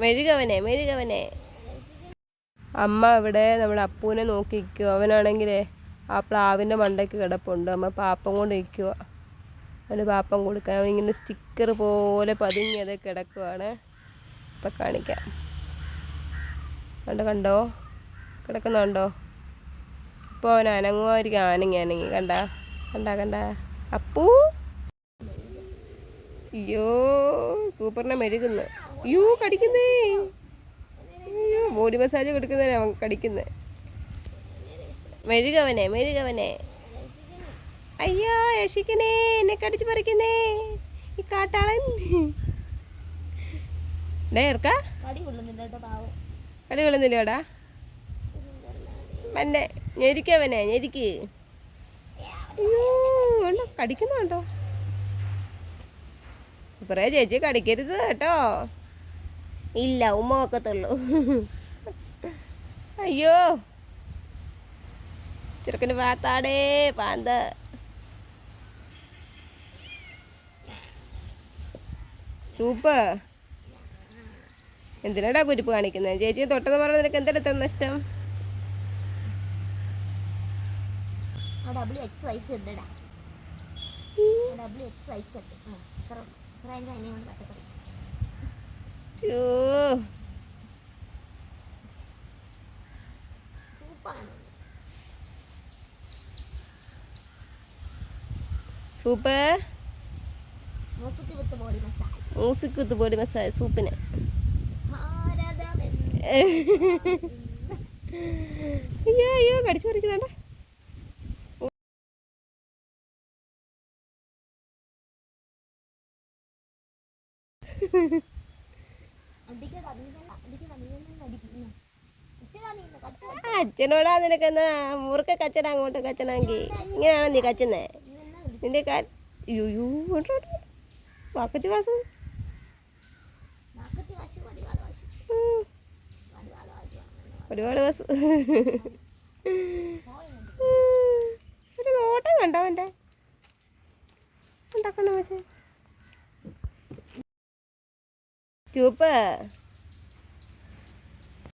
മെഴുകവനെ മെഴുകവനെ. അമ്മ ഇവിടെ നമ്മുടെ അപ്പൂനെ നോക്കി നിൽക്കുക അവനാണെങ്കിലേ ആ പ്ലാവിന്റെ മണ്ടയ്ക്ക് കിടപ്പുണ്ട്. അമ്മ പാപ്പം കൊണ്ട് ഇരിക്കുക അവന് പാപ്പം കൊടുക്കാൻ അവനിങ്ങനെ സ്റ്റിക്കർ പോലെ പതുങ്ങിയത് കിടക്കുവാണ്. ഇപ്പം കാണിക്കാം. കണ്ടോ കണ്ടോ? കിടക്കുന്നുണ്ടോ? ഇപ്പോൾ അവൻ അനങ്ങുമായിരിക്കും ആനങ്ങി അനങ്ങി. കണ്ട കണ്ട കണ്ട. അപ്പൂ! അയ്യോ സൂപ്പറിനെ മെഴുകുന്നു. അയ്യോ കടിക്കുന്നേ. അയ്യോ ബോഡി മസാജ് കൊടുക്കുന്നേ അവൻ കടിക്കുന്നേ. മെഴുകവനെ മെഴുകവനെ. അയ്യോ രക്ഷിക്കണേ എന്നെ കടിച്ചു പറിക്കുന്നേ. ഈ കാട്ടാളൻ. ഡേ ഇറക്കാ കടി കൊള്ളുന്നില്ലേടാ മന്നെ ഞെരിക്കവനെ ഞെരിക്ക്. അയ്യോ കടിക്കുന്നുണ്ടോ കുറേ ചേച്ചി കടിക്കരുത് കേട്ടോ. ഇല്ല ഉമ്മ വെക്കത്തുള്ളൂ. അയ്യോ. ചെറുക്കന് പാത്താടേ പാന്ത. സൂപ്പർ. എന്തിനാടാ കുരിപ്പ് കാണിക്കുന്നത് ചേച്ചി തൊട്ടെന്ന് പറഞ്ഞ നിനക്ക് എന്തെടുത്ത നഷ്ടം? ഡബ്ല്യു എക്സ് വൈസ് ഇടടാ ഡബ്ല്യു എക്സ് വൈസ് ഇട്ട് super music with body massage സൂപ്പിന്. അയ്യോ അയ്യോ കടിച്ചു പറിക്കുന്നുണ്ടോ അച്ഛനോടാ നിനക്കെന്നാ മുറുക്ക കച്ചട അങ്ങോട്ട് കച്ചനാങ്കി. ഇങ്ങനെയാണോ നീ കച്ചുന്നേ? നിന്റെ കാ യോ വാക്കത്തി വാസം ഒരുപാട് വാസം ഒരു ഓട്ടം കണ്ടോ എന്റെ ഉണ്ടാക്കണോ പക്ഷേ 九百。